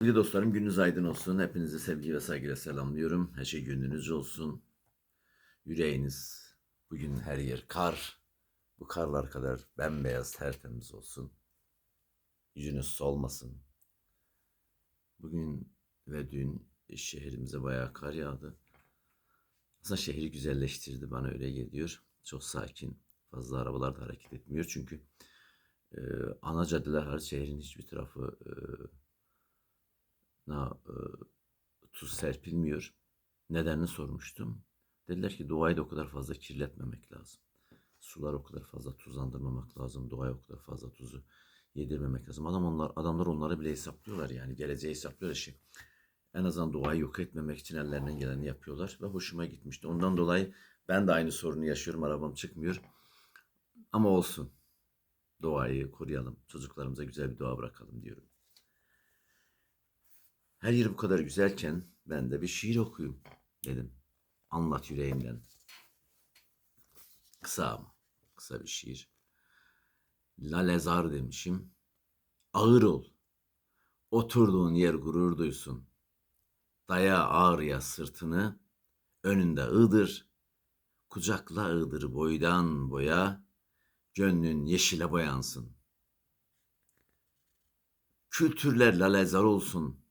Sevgili dostlarım gününüz aydın olsun. Hepinizi sevgi ve saygıyla selamlıyorum. Her şey gönlünüzce olsun. Yüreğiniz bugün her yer kar. Bu karlar kadar bembeyaz tertemiz olsun. Yüzünüz solmasın. Bugün ve dün şehrimize bayağı kar yağdı. Aslında şehri güzelleştirdi bana öyle geliyor. Çok sakin. Fazla arabalar da hareket etmiyor çünkü e, ana caddeler hariç şehrin hiçbir tarafı e, na e, tuz serpilmiyor. Nedenini sormuştum. Dediler ki doğayı da o kadar fazla kirletmemek lazım. Sular o kadar fazla tuzlandırmamak lazım. Doğaya o kadar fazla tuzu yedirmemek lazım. Adam onlar, adamlar onları bile hesaplıyorlar yani. Geleceği hesaplıyorlar şey. En azından doğayı yok etmemek için ellerinden geleni yapıyorlar ve hoşuma gitmişti. Ondan dolayı ben de aynı sorunu yaşıyorum. Arabam çıkmıyor. Ama olsun. Doğayı koruyalım. Çocuklarımıza güzel bir doğa bırakalım diyorum. Her yer bu kadar güzelken ben de bir şiir okuyayım dedim. Anlat yüreğimden. Kısa ama. Kısa bir şiir. Lalezar demişim. Ağır ol. Oturduğun yer gurur duysun. Daya ağrıya sırtını. Önünde ığdır. Kucakla ığdır boydan boya. Gönlün yeşile boyansın. Kültürler lalezar olsun.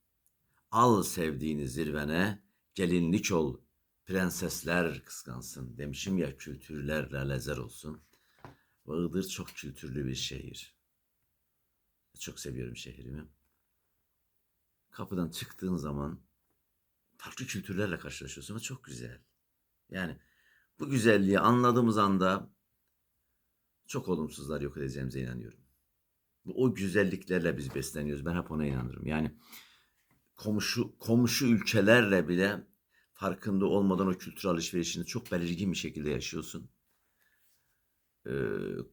Al sevdiğini zirvene, gelinlik ol, prensesler kıskansın. Demişim ya kültürler lalezer olsun. Ve çok kültürlü bir şehir. Çok seviyorum şehrimi. Kapıdan çıktığın zaman farklı kültürlerle karşılaşıyorsun ve çok güzel. Yani bu güzelliği anladığımız anda çok olumsuzlar yok edeceğimize inanıyorum. O güzelliklerle biz besleniyoruz. Ben hep ona inanırım. Yani komşu komşu ülkelerle bile farkında olmadan o kültür alışverişini çok belirgin bir şekilde yaşıyorsun. Ee,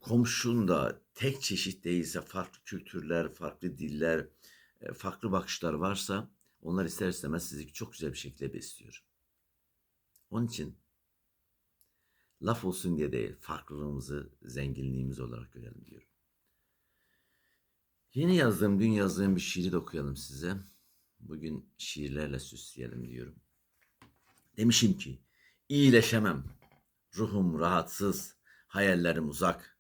komşun da tek çeşit değilse farklı kültürler, farklı diller, e, farklı bakışlar varsa onlar ister istemez sizi çok güzel bir şekilde besliyor. Onun için laf olsun diye değil, farklılığımızı zenginliğimiz olarak görelim diyorum. Yeni yazdığım, dün yazdığım bir şiiri de okuyalım size. Bugün şiirlerle süsleyelim diyorum. Demişim ki, iyileşemem. Ruhum rahatsız, hayallerim uzak.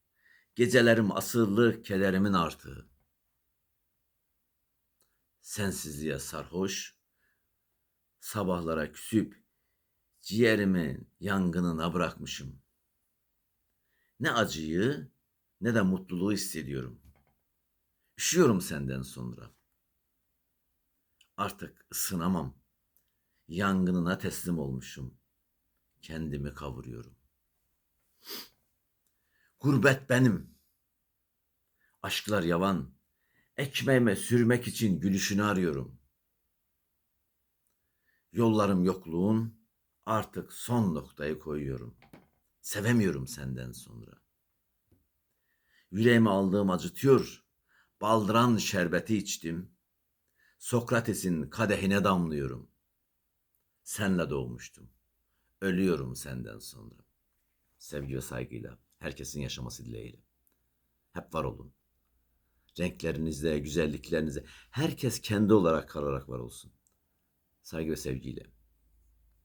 Gecelerim asırlı, kederimin artığı. Sensizliğe sarhoş, sabahlara küsüp, ciğerimin yangınına bırakmışım. Ne acıyı ne de mutluluğu hissediyorum. Üşüyorum senden sonra. Artık ısınamam. Yangınına teslim olmuşum. Kendimi kavuruyorum. Gurbet benim. Aşklar yavan. Ekmeğime sürmek için gülüşünü arıyorum. Yollarım yokluğun artık son noktayı koyuyorum. Sevemiyorum senden sonra. Yüreğime aldığım acıtıyor. Baldıran şerbeti içtim. Sokrates'in kadehine damlıyorum. Senle doğmuştum. Ölüyorum senden sonra. Sevgi ve saygıyla, herkesin yaşaması dileğiyle. Hep var olun. Renklerinizde, güzelliklerinizde, herkes kendi olarak kalarak var olsun. Saygı ve sevgiyle.